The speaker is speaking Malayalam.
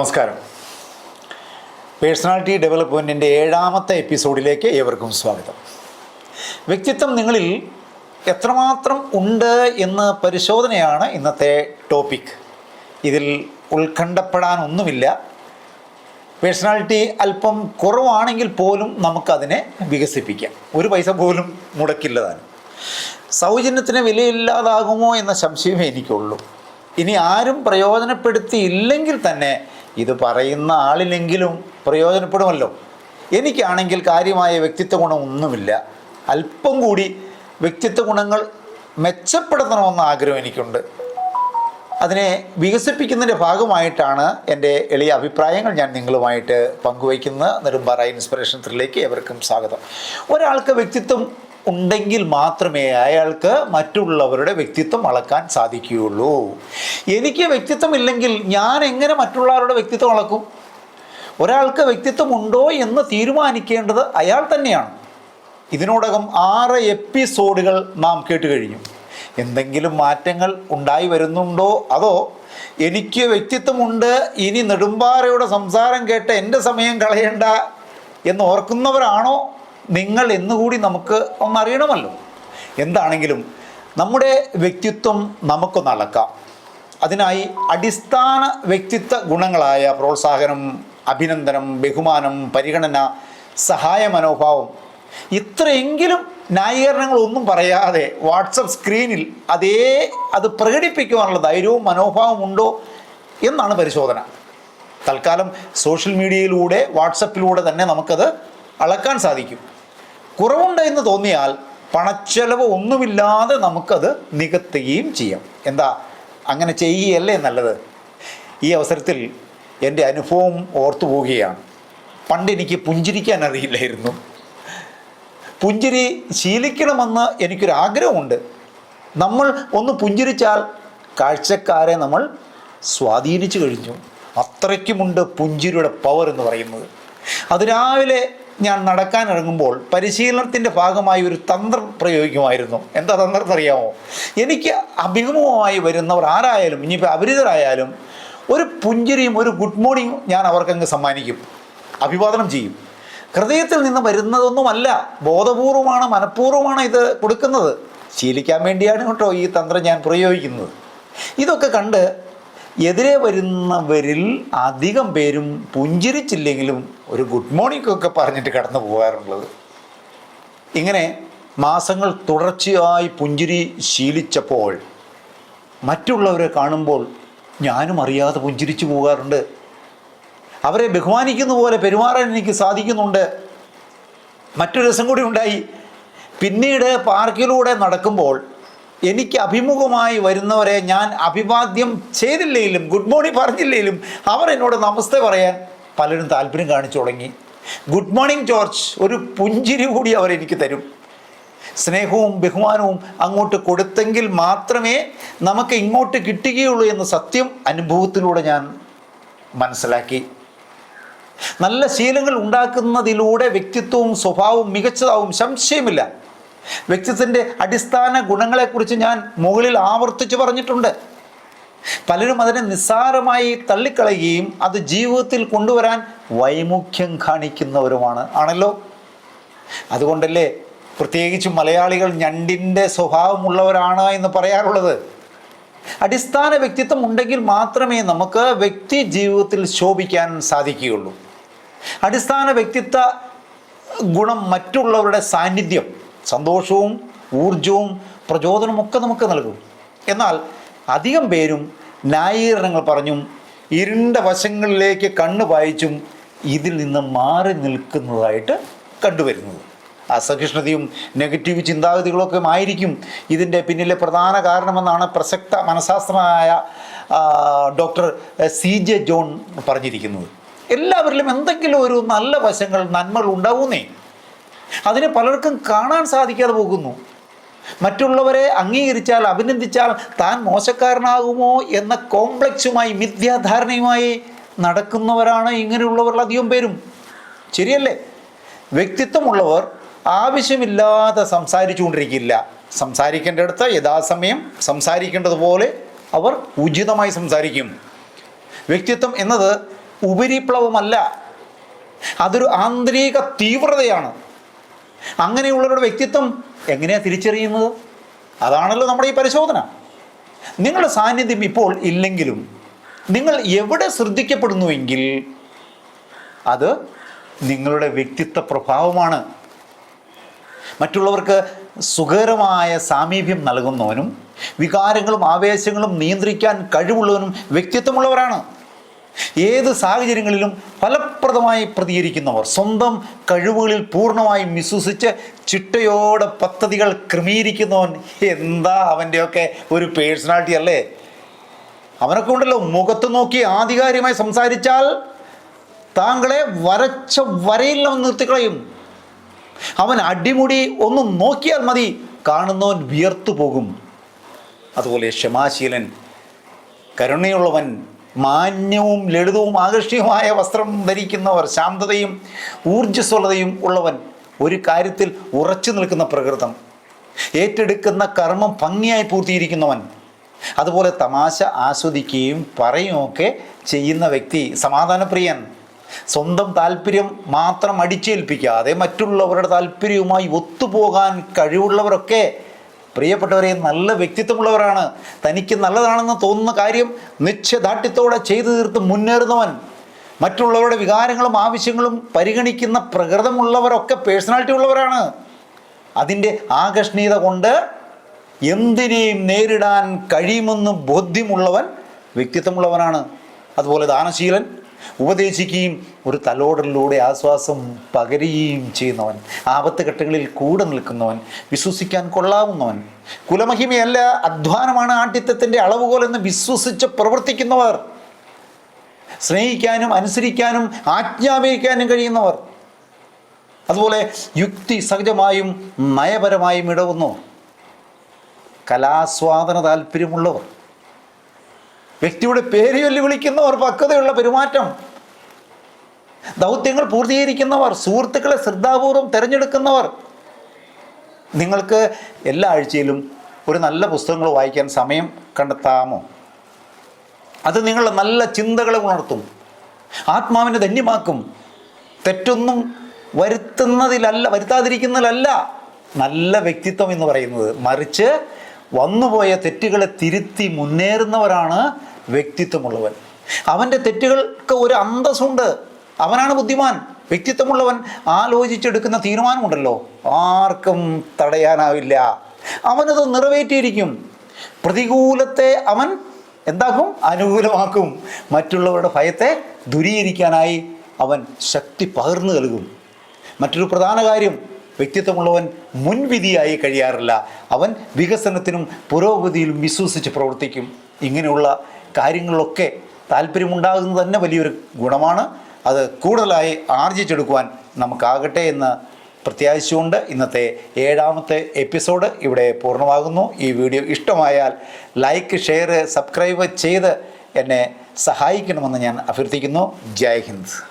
നമസ്കാരം. പേഴ്സണാലിറ്റി ഡെവലപ്മെന്റിന്റെ ഏഴാമത്തെ എപ്പിസോഡിലേക്ക് ഏവർക്കും സ്വാഗതം. വ്യക്തിത്വം നിങ്ങളിൽ എത്രമാത്രം ഉണ്ട് എന്ന് പരിശോധനയാണ് ഇന്നത്തെ ടോപ്പിക്. ഇതിൽ ഉത്കണ്ഠപ്പെടാനൊന്നുമില്ല പേഴ്സണാലിറ്റി അല്പം കുറവാണെങ്കിൽ പോലും നമുക്കതിനെ വികസിപ്പിക്കാം. ഒരു പൈസ പോലും മുടക്കില്ലതാണ് സൗജന്യത്തിന് വിലയില്ലാതാകുമോ എന്ന സംശയമേ എനിക്കുള്ളൂ. ഇനി ആരും പ്രയോജനപ്പെടുത്തിയില്ലെങ്കിൽ തന്നെ ഇത് പറയുന്ന ആളിനെങ്കിലും പ്രയോജനപ്പെടുമല്ലോ. എനിക്കാണെങ്കിൽ കാര്യമായ വ്യക്തിത്വ ഗുണമൊന്നുമില്ല. അല്പം കൂടി വ്യക്തിത്വ ഗുണങ്ങൾ മെച്ചപ്പെടുത്തണമെന്ന ആഗ്രഹം എനിക്കുണ്ട്. അതിനെ വികസിപ്പിക്കുന്നതിന്റെ ഭാഗമായിട്ടാണ് എന്റെ എളിയ അഭിപ്രായങ്ങൾ ഞാൻ നിങ്ങളുമായിട്ട് പങ്കുവയ്ക്കുന്ന നെടുമ്പാറ ഇൻസ്പിറേഷൻ ത്രിലേക്ക് എവർക്കും സ്വാഗതം. ഒരാൾക്ക് വ്യക്തിത്വം ഉണ്ടെങ്കിൽ മാത്രമേ അയാൾക്ക് മറ്റുള്ളവരുടെ വ്യക്തിത്വം അളക്കാൻ സാധിക്കുകയുള്ളൂ. എനിക്ക് വ്യക്തിത്വം ഇല്ലെങ്കിൽ ഞാൻ എങ്ങനെ മറ്റുള്ളവരുടെ വ്യക്തിത്വം അളക്കും? ഒരാൾക്ക് വ്യക്തിത്വം ഉണ്ടോ എന്ന് തീരുമാനിക്കേണ്ടത് അയാൾ തന്നെയാണ്. ഇതിനോടകം ആറ് എപ്പിസോഡുകൾ നാം കേട്ട് കഴിഞ്ഞു. എന്തെങ്കിലും മാറ്റങ്ങൾ ഉണ്ടായി വരുന്നുണ്ടോ? അതോ എനിക്ക് വ്യക്തിത്വമുണ്ട് ഇനി നെടുമ്പാറയുടെ സംസാരം കേട്ട് എന്റെ സമയം കളയേണ്ട എന്ന് ഓർക്കുന്നവരാണോ? നിങ്ങൾ എന്നുകൂടി നമുക്ക് ഒന്നറിയണമല്ലോ. എന്താണെങ്കിലും നമ്മുടെ വ്യക്തിത്വം നമുക്കൊന്ന് അളക്കാം. അതിനായി അടിസ്ഥാന വ്യക്തിത്വ ഗുണങ്ങളായ പ്രോത്സാഹനം അഭിനന്ദനം ബഹുമാനം പരിഗണന സഹായ മനോഭാവം ഇത്രയെങ്കിലും ന്യായീകരണങ്ങളൊന്നും പറയാതെ വാട്സപ്പ് സ്ക്രീനിൽ അതേ അത് പ്രകടിപ്പിക്കുവാനുള്ള ധൈര്യവും മനോഭാവവും ഉണ്ടോ എന്നാണ് പരിശോധന. തൽക്കാലം സോഷ്യൽ മീഡിയയിലൂടെ വാട്സപ്പിലൂടെ തന്നെ നമുക്കത് അളക്കാൻ സാധിക്കും. കുറവുണ്ട് എന്ന് തോന്നിയാൽ പണച്ചെലവ് ഒന്നുമില്ലാതെ നമുക്കത് നികത്തുകയും ചെയ്യാം. എന്താ? അങ്ങനെ ചെയ്യുകയല്ലേ നല്ലത്? ഈ അവസരത്തിൽ എന്റെ അനുഭവം ഓർത്തു പോവുകയാണ്. പണ്ട് എനിക്ക് പുഞ്ചിരിക്കാൻ അറിയില്ലായിരുന്നു. പുഞ്ചിരി ശീലിക്കണമെന്ന് എനിക്കൊരാഗ്രഹമുണ്ട് നമ്മൾ ഒന്ന് പുഞ്ചിരിച്ചാൽ കാഴ്ചക്കാരെ നമ്മൾ സ്വാധീനിച്ചു കഴിഞ്ഞു. അത്രയ്ക്കുമുണ്ട് പുഞ്ചിരിയുടെ പവർ എന്ന് പറയുന്നത്. അതിരാവിലെ ഞാൻ നടക്കാൻ ഇറങ്ങുമ്പോൾ പരിശീലനത്തിന്റെ ഭാഗമായി ഒരു തന്ത്രം പ്രയോഗിക്കുമായിരുന്നു. എന്താ തന്ത്രം അറിയാമോ? എനിക്ക് അഭിമുഖമായി വരുന്നവർ ആരായാലും ഇനിയിപ്പോൾ അപരിതരായാലും ഒരു പുഞ്ചിരിയും ഒരു ഗുഡ് മോർണിംഗ് ഞാൻ അവർക്കങ്ങ് സമ്മാനിക്കും. അഭിവാദനം ചെയ്യും. ഹൃദയത്തിൽ നിന്ന് വരുന്നതൊന്നുമല്ല ബോധപൂർവമാണ് മനഃപൂർവമാണ് ഇത് കൊടുക്കുന്നത്. ശീലിക്കാൻ വേണ്ടിയാണ് കേട്ടോ ഈ തന്ത്രം ഞാൻ പ്രയോഗിക്കുന്നത്. ഇതൊക്കെ കണ്ട് എതിരെ വരുന്നവരിൽ അധികം പേരും പുഞ്ചിരിച്ചില്ലെങ്കിലും ഒരു ഗുഡ് മോർണിംഗ് ഒക്കെ പറഞ്ഞിട്ട് കടന്നു പോകാറുള്ളത്. ഇങ്ങനെ മാസങ്ങൾ തുടർച്ചയായി പുഞ്ചിരി ശീലിച്ചപ്പോൾ മറ്റുള്ളവരെ കാണുമ്പോൾ ഞാനും അറിയാതെ പുഞ്ചിരിച്ചു പോകാറുണ്ട്. അവരെ ബഹുമാനിക്കുന്ന പോലെ പെരുമാറാൻ എനിക്ക് സാധിക്കുന്നുണ്ട്. മറ്റൊരു ദിവസം കൂടി ഉണ്ടായി. പിന്നീട് പാർക്കിലൂടെ നടക്കുമ്പോൾ എനിക്ക് അഭിമുഖമായി വരുന്നവരെ ഞാൻ അഭിവാദ്യം ചെയ്തില്ലെങ്കിലും ഗുഡ് മോർണിംഗ് പറഞ്ഞില്ലെങ്കിലും അവർ എന്നോട് നമസ്തേ പറയാൻ പലരും താല്പര്യം കാണിച്ചു തുടങ്ങി. ഗുഡ് മോർണിംഗ് ജോർജ് ഒരു പുഞ്ചിരി കൂടി അവരെനിക്ക് തരും. സ്നേഹവും ബഹുമാനവും അങ്ങോട്ട് കൊടുത്തെങ്കിൽ മാത്രമേ നമുക്ക് ഇങ്ങോട്ട് കിട്ടുകയുള്ളൂ എന്ന സത്യം അനുഭവത്തിലൂടെ ഞാൻ മനസ്സിലാക്കി. നല്ല ശീലങ്ങൾ ഉണ്ടാക്കുന്നതിലൂടെ വ്യക്തിത്വവും സ്വഭാവവും മികച്ചതാവും സംശയമില്ല. വ്യക്തിത്വത്തിന്റെ അടിസ്ഥാന ഗുണങ്ങളെക്കുറിച്ച് ഞാൻ മുകളിൽ ആവർത്തിച്ച് പറഞ്ഞിട്ടുണ്ട്. പലരും അതിനെ നിസ്സാരമായി തള്ളിക്കളയുകയും അത് ജീവിതത്തിൽ കൊണ്ടുവരാൻ വൈമുഖ്യം കാണിക്കുന്നവരുമാണ്. ആണല്ലോ? അതുകൊണ്ടല്ലേ പ്രത്യേകിച്ച് മലയാളികൾ ഞണ്ടിന്റെ സ്വഭാവമുള്ളവരാണ് എന്ന് പറയാറുള്ളത്. അടിസ്ഥാന വ്യക്തിത്വം ഉണ്ടെങ്കിൽ മാത്രമേ നമുക്ക് വ്യക്തി ജീവിതത്തിൽ ശോഭിക്കാൻ സാധിക്കുകയുള്ളൂ. അടിസ്ഥാന വ്യക്തിത്വ ഗുണം മറ്റുള്ളവരുടെ സാന്നിധ്യം സന്തോഷവും ഊർജവും പ്രചോദനവും ഒക്കെ നമുക്ക് നൽകും. എന്നാൽ അധികം പേരും ന്യായീകരണങ്ങൾ പറഞ്ഞും ഇരുണ്ട വശങ്ങളിലേക്ക് കണ്ണ് പായിച്ചും ഇതിൽ നിന്ന് മാറി നിൽക്കുന്നതായിട്ട് കണ്ടുവരുന്നത്. അസഹിഷ്ണുതയും നെഗറ്റീവ് ചിന്താഗതികളൊക്കെ ആയിരിക്കും ഇതിന്റെ പിന്നിലെ പ്രധാന കാരണമെന്നാണ് പ്രസക്ത മനഃശാസ്ത്രമായ ഡോക്ടർ സി ജെ ജോൺ പറഞ്ഞിരിക്കുന്നത്. എല്ലാവരിലും എന്തെങ്കിലും ഒരു നല്ല വശങ്ങൾ നന്മകൾ ഉണ്ടാവുന്നേ അതിനെ പലർക്കും കാണാൻ സാധിക്കാതെ പോകുന്നു. മറ്റുള്ളവരെ അംഗീകരിച്ചാൽ അഭിനന്ദിച്ചാൽ താൻ മോശക്കാരനാകുമോ എന്ന കോംപ്ലക്സുമായി മിഥ്യാധാരണയുമായി നടക്കുന്നവരാണ് ഇങ്ങനെയുള്ളവർ അധികം പേരും. ശരിയല്ലേ? വ്യക്തിത്വമുള്ളവർ ആവശ്യമില്ലാതെ സംസാരിച്ചുകൊണ്ടിരിക്കില്ല. സംസാരിക്കേണ്ടടുത്ത് യഥാസമയം സംസാരിക്കേണ്ടതുപോലെ അവർ ഉചിതമായി സംസാരിക്കും. വ്യക്തിത്വം എന്നത് ഉപരിപ്ലവമല്ല അതൊരു ആന്തരിക തീവ്രതയാണ്. അങ്ങനെയുള്ളവരുടെ വ്യക്തിത്വം എങ്ങനെയാണ് തിരിച്ചറിയുന്നത്? അതാണല്ലോ നമ്മുടെ ഈ പരിശോധന. നിങ്ങളുടെ സാന്നിധ്യം ഇപ്പോൾ ഇല്ലെങ്കിലും നിങ്ങൾ എവിടെ ശ്രദ്ധിക്കപ്പെടുന്നുവെങ്കിൽ അത് നിങ്ങളുടെ വ്യക്തിത്വ പ്രഭാവമാണ്. മറ്റുള്ളവർക്ക് സുഖകരമായ സാമീപ്യം നൽകുന്നവനും വികാരങ്ങളും ആവേശങ്ങളും നിയന്ത്രിക്കാൻ കഴിവുള്ളവനും വ്യക്തിത്വമുള്ളവരാണ്. ഏത് സാഹചര്യങ്ങളിലും ഫലപ്രദമായി പ്രതികരിക്കുന്നവർ സ്വന്തം കഴിവുകളിൽ പൂർണമായും വിശ്വസിച്ച് ചിട്ടയോടെ പദ്ധതികൾ ക്രമീകരിക്കുന്നവൻ എന്താ അവന്റെയൊക്കെ ഒരു പേഴ്സണാലിറ്റി അല്ലേ? അവനൊക്കെ ഉണ്ടല്ലോ മുഖത്ത് നോക്കി ആധികാരികമായി സംസാരിച്ചാൽ താങ്കളെ വരച്ച വരയിൽ അവൻ നിർത്തിക്കളയും. അവൻ അടിമുടി ഒന്ന് നോക്കിയാൽ മതി കാണുന്നവൻ വിയർത്തു പോകും അതുപോലെ ക്ഷമാശീലൻ കരുണയുള്ളവൻ മാന്യവും ലളിതവും ആകർഷണീയമായ വസ്ത്രം ധരിക്കുന്നവർ ശാന്തതയും ഊർജസ്വലതയും ഉള്ളവൻ ഒരു കാര്യത്തിൽ ഉറച്ചു നിൽക്കുന്ന പ്രകൃതം. ഏറ്റെടുക്കുന്ന കർമ്മം ഭംഗിയായി പൂർത്തീകരിക്കുന്നവൻ. അതുപോലെ തമാശ ആസ്വദിക്കുകയും പറയുകയൊക്കെ ചെയ്യുന്ന വ്യക്തി സമാധാനപ്രിയൻ. സ്വന്തം താല്പര്യം മാത്രം അടിച്ചേൽപ്പിക്കാതെ മറ്റുള്ളവരുടെ താല്പര്യവുമായി ഒത്തുപോകാൻ കഴിവുള്ളവരൊക്കെ പ്രിയപ്പെട്ടവരെ നല്ല വ്യക്തിത്വമുള്ളവരാണ്. തനിക്ക് നല്ലതാണെന്ന് തോന്നുന്ന കാര്യം നിശ്ചയദാർഢ്യത്തോടെ ചെയ്തു തീർത്ത് മുന്നേറുന്നവൻ. മറ്റുള്ളവരുടെ വികാരങ്ങളും ആവശ്യങ്ങളും പരിഗണിക്കുന്ന പ്രകൃതമുള്ളവരൊക്കെ പേഴ്സണാലിറ്റി ഉള്ളവരാണ്. അതിന്റെ ആകർഷണീയത കൊണ്ട് എന്തിനേയും നേരിടാൻ കഴിയുമെന്ന് ബോധ്യമുള്ളവൻ വ്യക്തിത്വമുള്ളവനാണ്. അതുപോലെ ദാനശീലൻ ഉപദേശിക്കുകയും ഒരു തലോടലിലൂടെ ആശ്വാസം പകരുകയും ചെയ്യുന്നവൻ ആപത്ത് ഘട്ടങ്ങളിൽ കൂടെ നിൽക്കുന്നവൻ വിശ്വസിക്കാൻ കൊള്ളാവുന്നവൻ. കുലമഹിമയല്ല അധ്വാനമാണ് ആഠ്യത്വത്തിന്റെ അളവുകോലെന്ന് വിശ്വസിച്ച് പ്രവർത്തിക്കുന്നവർ. സ്നേഹിക്കാനും അനുസരിക്കാനും ആജ്ഞാപിക്കാനും കഴിയുന്നവർ. അതുപോലെ യുക്തി സഹജമായും നയപരമായും ഇടവുന്നു. കലാസ്വാദന താല്പര്യമുള്ളവർ. വ്യക്തിയുടെ പേര് ചൊല്ലി വിളിക്കുന്നവർ പക്വതയുള്ള പെരുമാറ്റം. ദൗത്യങ്ങൾ പൂർത്തീകരിക്കുന്നവർ സുഹൃത്തുക്കളെ ശ്രദ്ധാപൂർവം തിരഞ്ഞെടുക്കുന്നവർ. നിങ്ങൾക്ക് എല്ലാ ആഴ്ചയിലും ഒരു നല്ല പുസ്തകങ്ങൾ വായിക്കാൻ സമയം കണ്ടെത്താമോ? അത് നിങ്ങളുടെ നല്ല ചിന്തകളെ ഉണർത്തും. ആത്മാവിനെ ധന്യമാക്കും. തെറ്റൊന്നും വരുത്തുന്നതിലല്ല വരുത്താതിരിക്കുന്നതിലല്ല. നല്ല വ്യക്തിത്വം എന്ന് പറയുന്നത് മറിച്ച് വന്നുപോയ തെറ്റുകളെ തിരുത്തി മുന്നേറുന്നവരാണ് വ്യക്തിത്വമുള്ളവൻ. അവന്റെ തെറ്റുകൾക്ക് ഒരു അന്തസ്സുണ്ട്. അവനാണ് ബുദ്ധിമാൻ. വ്യക്തിത്വമുള്ളവൻ ആലോചിച്ചെടുക്കുന്ന തീരുമാനമുണ്ടല്ലോ. ആർക്കും തടയാനാവില്ല. അവനത് നിറവേറ്റിയിരിക്കും. പ്രതികൂലത്തെ അവൻ എന്താക്കും? അനുകൂലമാക്കും. മറ്റുള്ളവരുടെ ഭയത്തെ ദുരീകരിക്കാനായി അവൻ ശക്തി പകർന്നു നൽകും. മറ്റൊരു പ്രധാന കാര്യം വ്യക്തിത്വമുള്ളവൻ മുൻവിധിയായി കഴിയാറില്ല. അവൻ വികസനത്തിനും പുരോഗതിയിലും വിശ്വസിച്ച് പ്രവർത്തിക്കും. ഇങ്ങനെയുള്ള കാര്യങ്ങളിലൊക്കെ താല്പര്യമുണ്ടാകുന്നത് തന്നെ വലിയൊരു ഗുണമാണ്. അത് കൂടുതലായി ആർജിച്ചെടുക്കുവാൻ നമുക്കാകട്ടെ എന്ന് പ്രത്യാശിച്ചുകൊണ്ട് ഇന്നത്തെ ഏഴാമത്തെ എപ്പിസോഡ് ഇവിടെ പൂർണമാകുന്നു. ഈ വീഡിയോ ഇഷ്ടമായാൽ ലൈക്ക് ഷെയർ സബ്സ്ക്രൈബ് ചെയ്ത് എന്നെ സഹായിക്കണമെന്ന് ഞാൻ അഭ്യർത്ഥിക്കുന്നു. ജയ് ഹിന്ദ്.